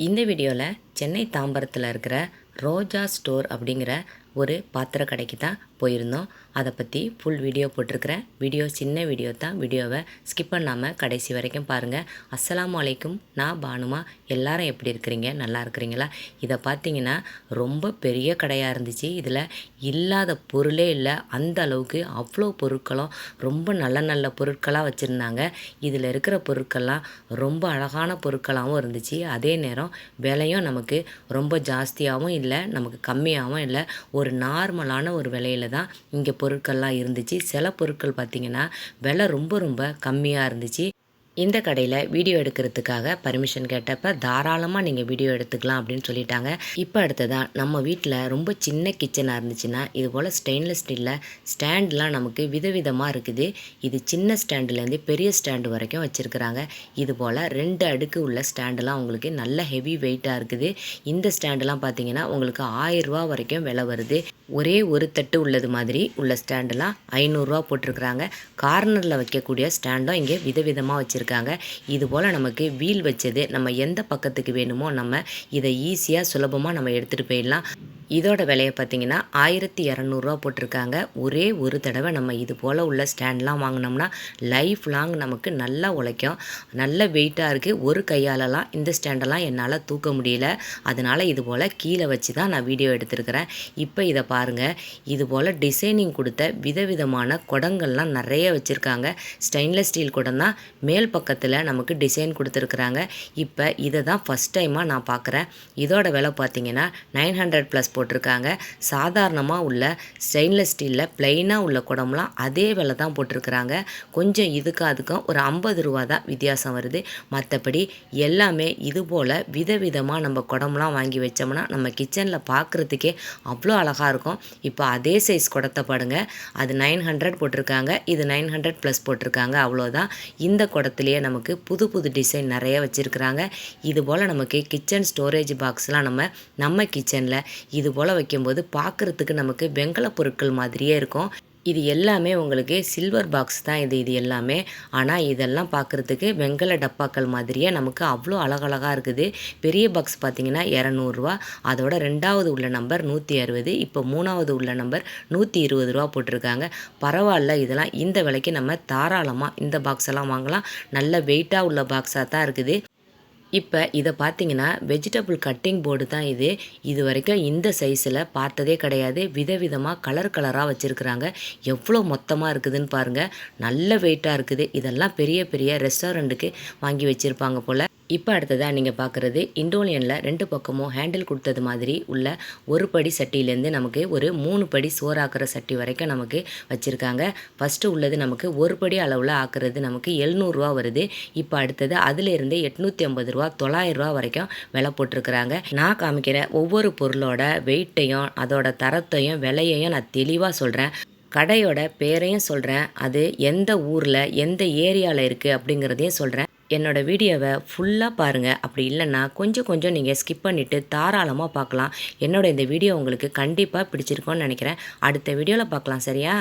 இந்த வீடியோவில் சென்னை தாம்பரத்தில் இருக்கிற ரோஜா ஸ்டோர் அப்படிங்கிற ஒரு பாத்திர கடைக்கு தான் போயிருந்தோம். அதை பற்றி ஃபுல் வீடியோ போட்டிருக்கிறேன். வீடியோ சின்ன வீடியோ தான். வீடியோவை ஸ்கிப் பண்ணாமல் கடைசி வரைக்கும் பாருங்கள் அஸ்ஸலாமு வலைக்கும் நான் பானுமா எல்லாரும் எப்படி இருக்கிறீங்க? நல்லா இருக்கிறீங்களா? இதை பார்த்தீங்கன்னா ரொம்ப பெரிய கடையாக இருந்துச்சு. இதில் இல்லாத பொருளே இல்லை. அந்த அளவுக்கு அவ்வளோ பொருட்களும் ரொம்ப நல்ல நல்ல பொருட்களாக வச்சுருந்தாங்க. இதில் இருக்கிற பொருட்கள்லாம் ரொம்ப அழகான பொருட்களாகவும் இருந்துச்சு. அதே நேரம் விலையும் நமக்கு ரொம்ப ஜாஸ்தியாகவும் இல்லை. நமக்கு கம்மியாகவும் இல்லை. ஒரு நார்மலான ஒரு விலையில தான் இங்கே பொருட்கள்லாம் இருந்துச்சு. சில பொருட்கள் பார்த்திங்கன்னா விலை ரொம்ப ரொம்ப கம்மியாக இருந்துச்சு. இந்த கடையில் வீடியோ எடுக்கிறதுக்காக பர்மிஷன் கேட்டப்ப தாராளமாக நீங்கள் வீடியோ எடுத்துக்கலாம் அப்படின்னு சொல்லிட்டாங்க. இப்போ அடுத்ததாக நம்ம வீட்டில் ரொம்ப சின்ன கிச்சனாக இருந்துச்சுன்னா இது போல் ஸ்டெயின்லெஸ் ஸ்டீலில் ஸ்டாண்ட்லாம் நமக்கு விதவிதமாக இருக்குது. இது சின்ன ஸ்டாண்டுலேருந்து பெரிய ஸ்டாண்டு வரைக்கும் வச்சுருக்குறாங்க. இது போல் ரெண்டு அடுக்கு உள்ள ஸ்டாண்டுலாம் உங்களுக்கு நல்ல ஹெவி வெயிட்டாக இருக்குது. இந்த ஸ்டாண்டுலாம் பார்த்தீங்கன்னா உங்களுக்கு ஆயிரரூவா வரைக்கும் விலை வருது. ஒரே ஒரு தட்டு உள்ளது மாதிரி உள்ள ஸ்டாண்டெல்லாம் ஐநூறுரூவா போட்டிருக்கிறாங்க. கார்னரில் வைக்கக்கூடிய ஸ்டாண்டும் இங்கே விதவிதமாக வச்சுருக்காங்க. இது போல் நமக்கு வீல் வச்சது நம்ம எந்த பக்கத்துக்கு வேணுமோ நம்ம இதை ஈஸியாக சுலபமாக நம்ம எடுத்துகிட்டு போயிடலாம். இதோட விலையை பார்த்தீங்கன்னா ஆயிரத்தி இரநூறுவா போட்டிருக்காங்க. ஒரே ஒரு தடவை நம்ம இது போல் உள்ள ஸ்டாண்ட்லாம் வாங்கினோம்னா லைஃப் லாங் நமக்கு நல்லா உழைக்கும். நல்ல வெயிட்டாக இருக்குது ஒரு கையாலலாம் இந்த ஸ்டாண்டெல்லாம் என்னால் தூக்க முடியல. அதனால் இது போல் கீழே வச்சு தான் நான் வீடியோ எடுத்திருக்கிறேன். இப்போ இதை பாருங்கள் இது போல் டிசைனிங் கொடுத்த விதவிதமான குடங்கள்லாம் நிறைய வச்சுருக்காங்க. ஸ்டெயின்லெஸ் ஸ்டீல் குடம் தான் மேல் பக்கத்தில் நமக்கு டிசைன் கொடுத்துருக்குறாங்க. இப்போ இதை தான் ஃபஸ்ட் டைமாக நான் பார்க்குறேன் இதோட விலை பார்த்தீங்கன்னா நைன் ஹண்ட்ரட் ப்ளஸ் போட்டிருக்காங்க. சாதாரணமாக உள்ள ஸ்டெயின்லெஸ் ஸ்டீலில் ப்ளைனாக உள்ள குடம்லாம் அதே விலை தான் போட்டிருக்கிறாங்க. கொஞ்சம் இதுக்கு அதுக்கும் ஒரு ஐம்பது ரூபா தான் வித்தியாசம் வருது. மற்றபடி எல்லாமே இது போல் விதவிதமாக நம்ம குடம்லாம் வாங்கி வச்சோம்னா நம்ம கிச்சனில் பார்க்குறதுக்கே அவ்வளோ அழகாக இருக்கும். இப்போ அதே சைஸ் குடத்தை பாடுங்க அது நைன் ஹண்ட்ரட் போட்டிருக்காங்க. இது நைன் ஹண்ட்ரட் ப்ளஸ் போட்டிருக்காங்க. அவ்வளோதான் இந்த குடத்துலேயே நமக்கு புது புது டிசைன் நிறைய வச்சுருக்குறாங்க. இது போல் நமக்கு கிச்சன் ஸ்டோரேஜ் பாக்ஸ்லாம் நம்ம நம்ம கிச்சனில் இது போல் வைக்கும்போது பார்க்குறதுக்கு நமக்கு வெங்கல பொருட்கள் மாதிரியே இருக்கும். இது எல்லாமே உங்களுக்கு சில்வர் பாக்ஸ் தான் இது இது எல்லாமே. ஆனால் இதெல்லாம் பார்க்குறதுக்கு வெங்கல டப்பாக்கள் மாதிரியே நமக்கு அவ்வளோ அழகழகாக இருக்குது. பெரிய பாக்ஸ் பார்த்தீங்கன்னா இரநூறுவா. அதோட ரெண்டாவது உள்ள நம்பர் நூற்றி அறுபது. இப்போ மூணாவது உள்ள நம்பர் நூற்றி இருபது ரூபா போட்டிருக்காங்க. பரவாயில்ல இதெல்லாம் இந்த விலைக்கு நம்ம தாராளமாக இந்த பாக்ஸ் எல்லாம் வாங்கலாம். நல்ல வெயிட்டாக உள்ள பாக்ஸாக தான் இருக்குது. இப்போ இதை பார்த்தீங்கன்னா வெஜிடபிள் கட்டிங் போர்டு தான் இது. இது வரைக்கும் இந்த சைஸில் பார்த்ததே கிடையாது. விதவிதமாக கலர் கலராக வச்சுருக்குறாங்க. எவ்வளோ மொத்தமாக இருக்குதுன்னு பாருங்கள் நல்ல வெயிட்டாக இருக்குது. இதெல்லாம் பெரிய பெரிய ரெஸ்டாரண்ட்டுக்கு வாங்கி வச்சுருப்பாங்க போல். இப்போ அடுத்ததாக நீங்கள் பார்க்குறது இண்டோலியனில் ரெண்டு பக்கமும் ஹேண்டில் கொடுத்தது மாதிரி உள்ள ஒரு படி சட்டியிலேருந்து நமக்கு ஒரு மூணு படி சோறாக்குற சட்டி வரைக்கும் நமக்கு வச்சுருக்காங்க. ஃபஸ்ட்டு உள்ளது நமக்கு ஒரு படி அளவில் ஆக்குறது நமக்கு எழுநூறுவா வருது. இப்போ அடுத்தது அதிலிருந்து எட்நூற்றி ஐம்பது ரூபா தொள்ளாயிரம் ரூபா வரைக்கும் விலை போட்டிருக்கிறாங்க. நான் காமிக்கிற ஒவ்வொரு பொருளோட வெயிட்டையும் அதோட தரத்தையும் விலையையும் நான் தெளிவாக சொல்கிறேன் கடையோட பேரையும் சொல்கிறேன் அது எந்த ஊரில் எந்த ஏரியாவில் இருக்குது அப்படிங்கிறதையும் சொல்கிறேன் என்னோடய வீடியோவை ஃபுல்லாக பாருங்கள் அப்படி இல்லைன்னா கொஞ்சம் கொஞ்சம் நீங்கள் ஸ்கிப் பண்ணிவிட்டு தாராளமாக பார்க்கலாம். என்னோட இந்த வீடியோ உங்களுக்கு கண்டிப்பாக பிடிச்சிருக்கோன்னு நினைக்கிறேன். அடுத்த வீடியோவில் பார்க்கலாம் சரியா?